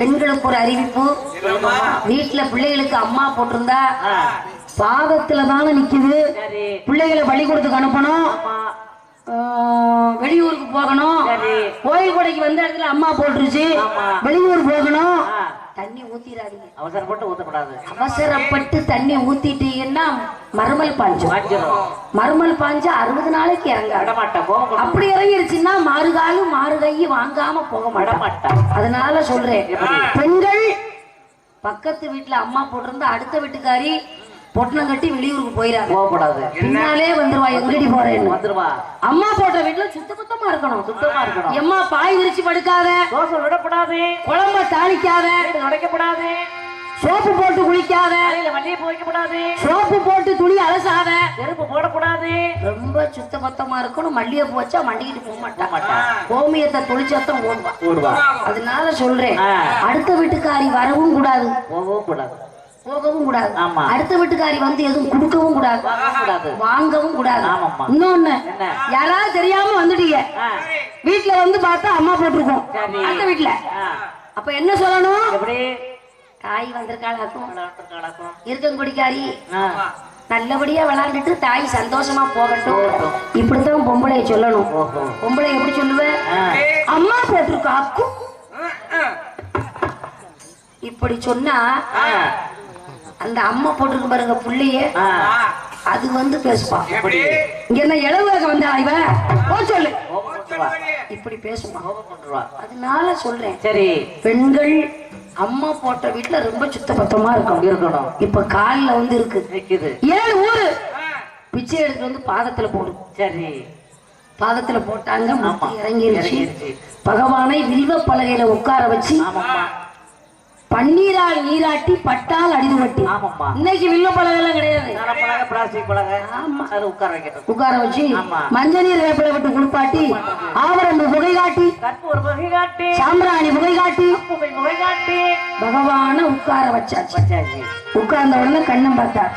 பெண்களுக்கு ஒரு அறிவிப்பு. வீட்டுல பிள்ளைகளுக்கு அம்மா போட்டிருந்தா பாதத்துல தானே நிக்குது. பிள்ளைகளை பள்ளிக்கூடத்துக்கு அனுப்பணும். வெளியூருக்கு போகணும். கோயில் கொடைக்கு வந்த இடத்துல அம்மா போட்டுருச்சு. வெளியூர் தண்ணி ஊத்திராதீங்க அவசரப்பட்டு ஊத்தக்கூடாது. அவசரப்பட்டு தண்ணி ஊத்திட்டீங்கன்னா மறுமல் பாஞ்சு. மறுமல் பாஞ்சு அறுபது நாளைக்கு போக அப்படி இறங்கிருச்சுன்னா மாறுகாலு மாறுகை வாங்காம போக மாட்டான். அதனால சொல்றேன்? பெண்கள் பக்கத்து வீட்டுல அம்மா போட்டிருந்தா அடுத்த வீட்டுக்காரி பொட்டணம் கட்டி வெளியூருக்கு போயிடாங்க போகக்கூடாது பின்னாலே வந்துருவா எங்கடி போறேன்னு வந்துருவா. அம்மா போட்ட வீட்டுல சுத்த சுத்தமா இருக்கணும். சுத்தமா இருக்கணும். எம்மா பாய் விரிச்சு படுக்காத. தோசை விடக்கூடாது. குழம்ப தாளிக்காத. வீடு உடைக்கப்படாது சோப்பு போட்டு குளிக்காத. தலையில மல்லிகை பூ வைக்கப்படாது. சோப்பு போட்டு துணி அலசாத. செருப்பு போடக்கூடாது. ரொம்ப சுத்த பத்தமா இருக்கணும். மல்லிகைப்பூ வச்சா மண்டிக்கிட்டு போக மாட்டான் மாட்டான். கோமியத்தை தொளிச்சாத்தான் ஓடுவான் ஓடுவா. அதனால சொல்றேன். அடுத்த வீட்டுக்காரி வரவும் கூடாது. போகவும் கூடாது. போகவும் கூடாது. ஆமா. அடுத்த வீட்டுக்காரி வந்து எதுவும் கொடுக்கவும் கூடாது. வாங்கவும் கூடாது. இன்னொன்னு? யாராவது தெரியாம வந்துட்டீங்க. வீட்டுல வந்து பார்த்தா அம்மா போட்டிருக்கோம். அடுத்த வீட்டுல அப்ப என்ன சொல்லணும்? தாய் வந்திருக்காளாக்கும். இருக்கங்குடிக்காரி ஆ, நல்லபடியா விளையாண்டுட்டு தாய் சந்தோஷமா போகட்டும். இப்படித்தான் பொம்பளைய சொல்லணும். பொம்பளை எப்படி சொல்லுவேன் ஆ, அம்மா போட்டிருக்கா இப்படி சொன்னா அந்த அம்மா போட்டிருக்கு பாருங்க புள்ளைய. அது வந்து பேசுவா எப்படி? இங்க என்ன இளவுலக வந்தா இவ போ சொல்லு. இப்படி கொண்டுருவா. அதனால சொல்றேன். சரி. பெண்கள் அம்மா போட்ட வீட்டுல ரொம்ப சுத்த பத்தமா இருக்கும் இருக்கணும். இப்ப கால்ல வந்து இருக்கு. ஏழு ஊரு. பிச்சை எடுத்து வந்து பாதத்துல போடும் சரி. பாதத்துல போட்டாங்க ஆமா. இறங்கிருச்சு. பகவானை விரிவ பலகையில உட்கார வச்சு பன்னீரால் நீராட்டி பட்டால் அடிது வட்டி ஆமாம்மா. இன்னைக்கு வில்ல பலகைலாம் கிடையாது. நர பலகை பிளாஸ்டிக் ஆமா. அது உட்கார வச்சு. மஞ்சள் நீர் வேப்பிலை விட்டு குளிப்பாட்டி ஆவரம்பு புகை காட்டி கற்பூர புகை காட்டி. சாம்பிராணி புகை காட்டி புகை புகை காட்டி. பகவான உட்கார வச்சாச்சு. வச்சாச்சு. உட்கார்ந்த உடனே கண்ணம் பார்த்தார்?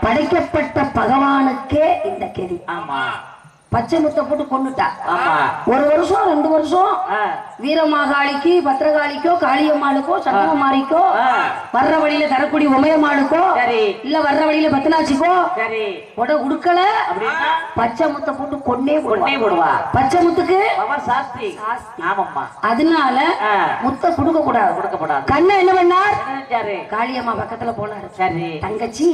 படைக்கப்பட்ட பகவானுக்கே இந்த கெதி. ஆமா. பச்சை முத்தை போட்டு கொண்டுட்டா ஒரு வருஷம் ரெண்டு வருஷம் வீரமாகாளிக்கு பத்திரகாளிக்கோ காளியம்மாளுக்கோ சட்டமாரிக்கோ ஆ, வர்ற வழியில தரக்கூடிய உமையம்மாளுக்கோ இல்ல வர்ற வழியில பத்தனாச்சிக்கோ உட உடுக்கல பச்சை முத்தை போட்டு கொன்னே கொண்டே போடுவா. பச்சை முத்துக்கு சாஸ்திரி அதனால முத்தை கொடுக்க கூடாது கண்ணை என்ன பண்ணார்? காளியம்மா பக்கத்துல போனாரு. சரி. தங்கச்சி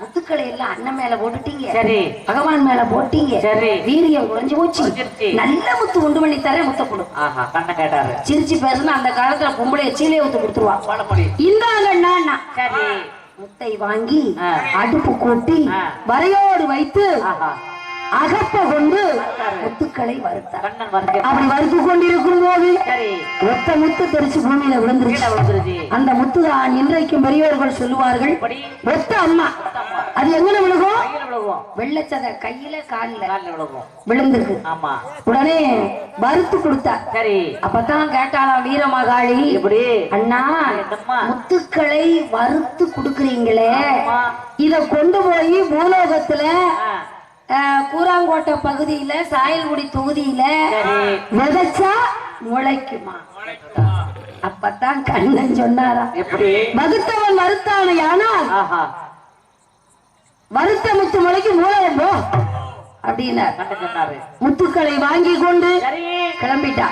முத்துக்களை எல்லாம் அண்ணன் மேல போட்டுட்டீங்க. சரி. பகவான் மேல போட்டீங்க. சரி. வீரியம் குறைஞ்சு போச்சு. நல்ல முத்து உண்டு பண்ணி தரேன் முத்த கொடு கண்ண கேட்டாரு. சிரிச்சு பேசுனா அந்த காலத்துல பொம்பளைய சீலையை ஊத்து கொடுத்துருவா. இந்தாங்கண்ணா சரி. முத்தை வாங்கி. அடுப்பு கூட்டி. வரையோடு வைத்து அகப்ப கொண்டு முத்துக்களை வறுத்தார். அப்படி வறுத்து கொண்டிருக்கும் போது ஒத்த முத்து தெரிச்சு பூமியில விழுந்துருச்சு. அந்த முத்து தான் இன்றைக்கும் பெரியவர்கள் சொல்லுவார்கள். ஒத்த அம்மா. அது எங்க விழுவோம் வெள்ளச்சத கையில கால்ல காலில் விழுவோம். விழுந்திருக்கு ஆமா. உடனே வறுத்து கொடுத்தார். சரி. அப்பதான் கேட்டாளாம் வீரமகாளி எப்படி அண்ணா? முத்துக்களை வறுத்து கொடுக்குறீங்களே. இத கொண்டு போய் பூலோகத்துல கூராங்கோட்டை பகுதியில சாயல்குடி தொகுதியில விதைச்சா முளைக்குமா? அப்பதான் கண்ணன் சொன்னாரா. எப்படி? வகுத்தவன் மறுத்தானே ஆனால் வருத்த முத்து முளைக்கு மூலம் போ. அப்படின்னார். முத்துக்களை வாங்கி கொண்டு சரி. கிளம்பிட்டா